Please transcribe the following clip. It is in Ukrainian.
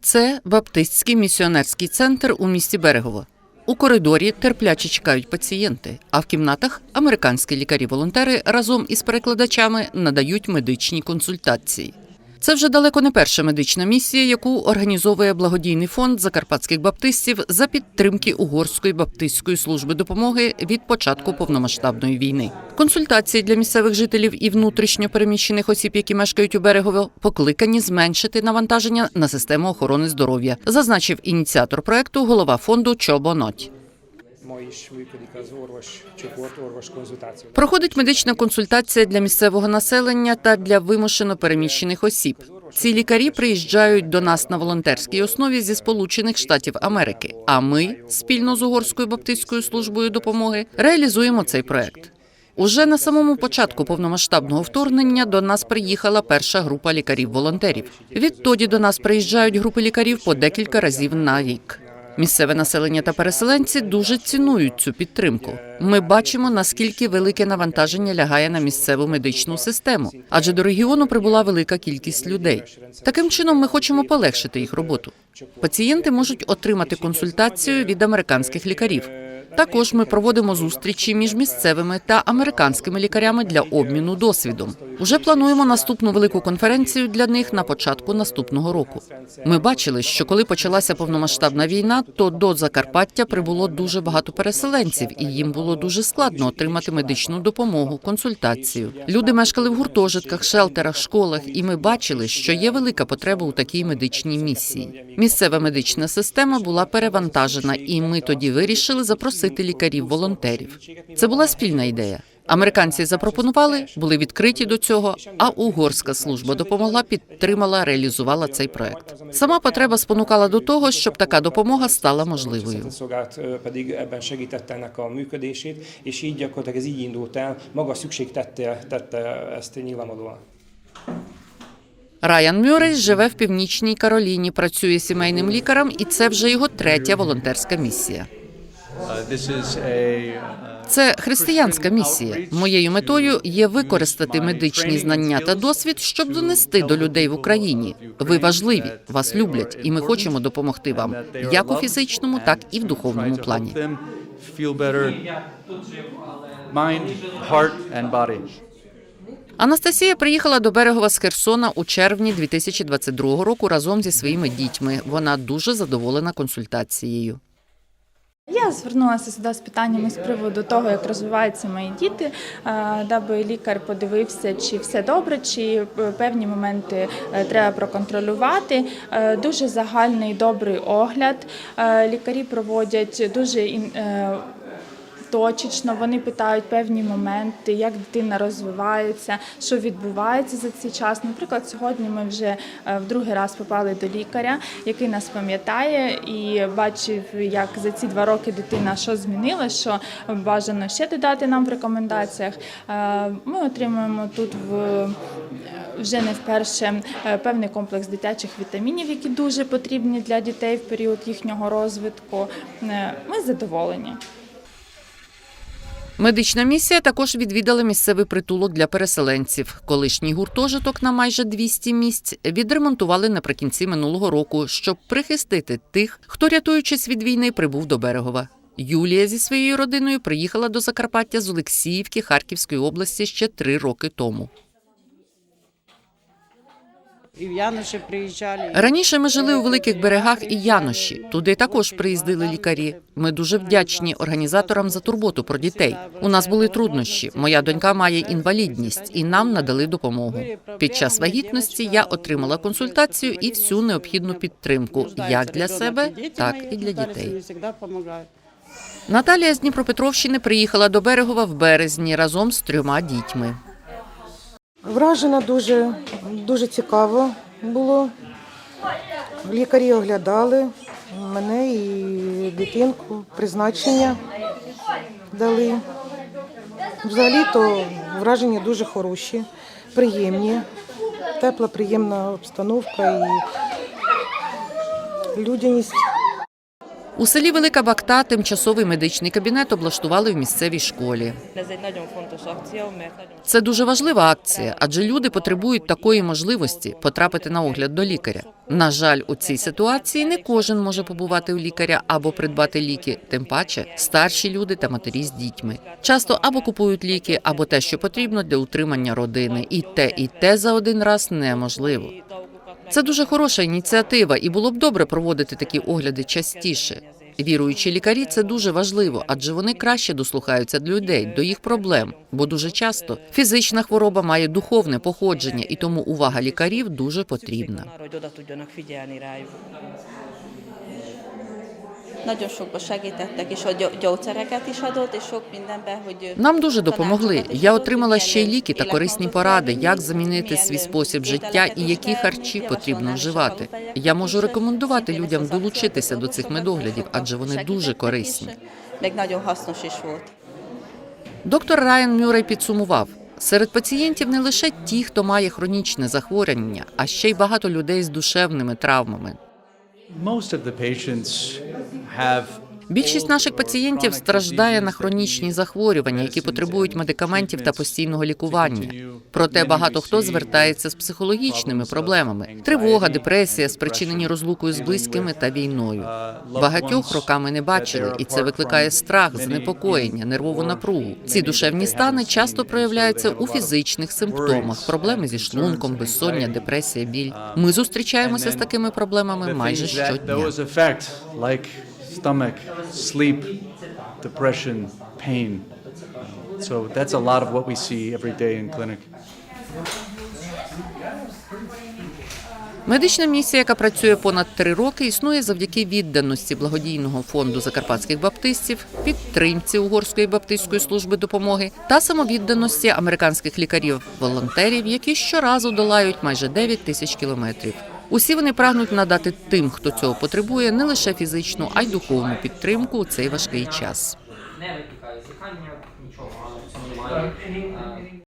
Це Баптистський місіонерський центр у місті Берегово. У коридорі терпляче чекають пацієнти, а в кімнатах американські лікарі-волонтери разом із перекладачами надають медичні консультації. Це вже далеко не перша медична місія, яку організовує благодійний фонд закарпатських баптистів за підтримки Угорської баптистської служби допомоги від початку повномасштабної війни. Консультації для місцевих жителів і внутрішньо переміщених осіб, які мешкають у берегово, покликані зменшити навантаження на систему охорони здоров'я, зазначив ініціатор проекту голова фонду Чобо Проходить медична консультація для місцевого населення та для вимушено переміщених осіб. Ці лікарі приїжджають до нас на волонтерській основі зі Сполучених Штатів Америки. А ми спільно з Угорською баптистською службою допомоги реалізуємо цей проект. Уже на самому початку повномасштабного вторгнення до нас приїхала перша група лікарів-волонтерів. Відтоді до нас приїжджають групи лікарів по декілька разів на рік. Місцеве населення та переселенці дуже цінують цю підтримку. Ми бачимо, наскільки велике навантаження лягає на місцеву медичну систему, адже до регіону прибула велика кількість людей. Таким чином, ми хочемо полегшити їх роботу. Пацієнти можуть отримати консультацію від американських лікарів. Також ми проводимо зустрічі між місцевими та американськими лікарями для обміну досвідом. Уже плануємо наступну велику конференцію для них на початку наступного року. Ми бачили, що коли почалася повномасштабна війна, то до Закарпаття прибуло дуже багато переселенців, і їм було дуже складно отримати медичну допомогу, консультацію. Люди мешкали в гуртожитках, шелтерах, школах, і ми бачили, що є велика потреба у такій медичній місії. Місцева медична система була перевантажена, і ми тоді вирішили запросити лікарів-волонтерів. Це була спільна ідея. Американці запропонували, були відкриті до цього. А угорська служба допомогла, підтримала, реалізувала цей проект. Сама потреба спонукала до того, щоб така допомога стала можливою. nyilvánvalóan. Райан Мюррей живе в північній Кароліні, працює сімейним лікарем, і це вже його третя волонтерська місія. Це християнська місія. Моєю метою є використати медичні знання та досвід, щоб донести до людей в Україні. Ви важливі, вас люблять, і ми хочемо допомогти вам як у фізичному, так і в духовному плані. mind. Анастасія приїхала до берегова з Херсона у червні 2022 року разом зі своїми дітьми. Вона дуже задоволена консультацією. Я звернулася сюди з питаннями з приводу того, як розвиваються мої діти, е, даби лікар подивився, чи все добре, чи е, певні моменти е, треба проконтролювати. Дуже загальний добрий огляд. Лікарі проводять дуже точечно. Вони питають певні моменти, як дитина розвивається, що відбувається за цей час. Наприклад, сьогодні ми вже е, в другий раз попали до лікаря, який нас пам'ятає і бачив, як за ці два роки дитина що змінила, що бажано ще додати нам в рекомендаціях. Е, Ми отримуємо тут в вже не вперше е, певний комплекс дитячих вітамінів, які дуже потрібні для дітей в період їхнього розвитку. Ми задоволені. Медична місія також відвідала місцевий притулок для переселенців. Колишній гуртожиток на майже 200 місць відремонтували наприкінці минулого року, щоб прихистити тих, хто, рятуючись від війни, прибув до Берегова. Юлія зі своєю родиною приїхала до Закарпаття з Олексіївки Харківської області ще три роки тому. И в Януши приезжали. Раніше ми жили у великих берегах і Яноші. Туди також приїздили лікарі. Ми дуже вдячні організаторам за турботу про дітей. У нас були труднощі. Моя донька має інвалідність, і нам надали допомогу. Під час вагітності я отримала консультацію і всю необхідну підтримку, як для себе, так і для дітей. Наталія з Дніпропетровщини приїхала до Берегова в березні разом з трьома дітьми. Вражена дуже, дуже цікаво було. Лікарі оглядали мене і дитинку, призначення дали. Взагалі-то враження дуже хороші, приємні, тепла, приємна обстановка і людяність. У селі Велика Бакта тимчасовий медичний кабінет облаштували в місцевій школі. Це дуже важлива акція, адже люди потребують такої можливості потрапити на огляд до лікаря. На жаль, у цій ситуації не кожен може побувати у лікаря або придбати ліки, тим паче старші люди та матері з дітьми. Часто або купують ліки, або те, що потрібно для утримання родини, і те, і те за один раз неможливо. Це дуже хороша ініціатива, і було б добре проводити такі огляди частіше. Віруючі лікарі це дуже важливо, адже вони краще дослухаються до людей, до їх проблем. Бо дуже часто фізична хвороба має духовне походження, і тому увага лікарів дуже потрібна. Nagyon sokba segítettek, és a gy- gyógyszereket is adott, és sok mindenben, hogy Нам дуже допомогли. Я отримала ще й ліки та корисні поради, як замінити свій спосіб життя і які харчі потрібно вживати. Я можу рекомендувати людям долучитися до цих медоглядів, адже вони дуже корисні. Доктор Райан Мюррей підсумував: серед пацієнтів не лише ті, хто має хронічне захворювання, а ще й багато людей з душевними травмами. Most of the patients Більшість наших пацієнтів страждає на хронічні захворювання, які потребують медикаментів та постійного лікування. Проте багато хто звертається з психологічними проблемами: тривога, депресія, спричинені розлукою з близькими та війною. Багатьох роками не бачили, і це викликає страх, занепокоєння, нервову напругу. Ці душевні стани часто проявляються у фізичних симптомах: проблеми зі шлунком, безсоння, депресія, біль. Ми зустрічаємося з такими проблемами майже щодня. Stomach, sleep, depression, pain. So that's a lot of what we see every day in clinic. Медична місія, яка працює понад три роки, існує завдяки відданості благодійного фонду закарпатських баптистів, підтримці Угорської баптистської служби допомоги та самовідданості американських лікарів-волонтерів, які щоразу долають майже 9 тисяч кілометрів. Усі вони прагнуть надати тим, хто цього потребує, не лише фізичну, а й духовну підтримку у цей важкий час. Не викликає зіхання, нічого, але в цьому немає.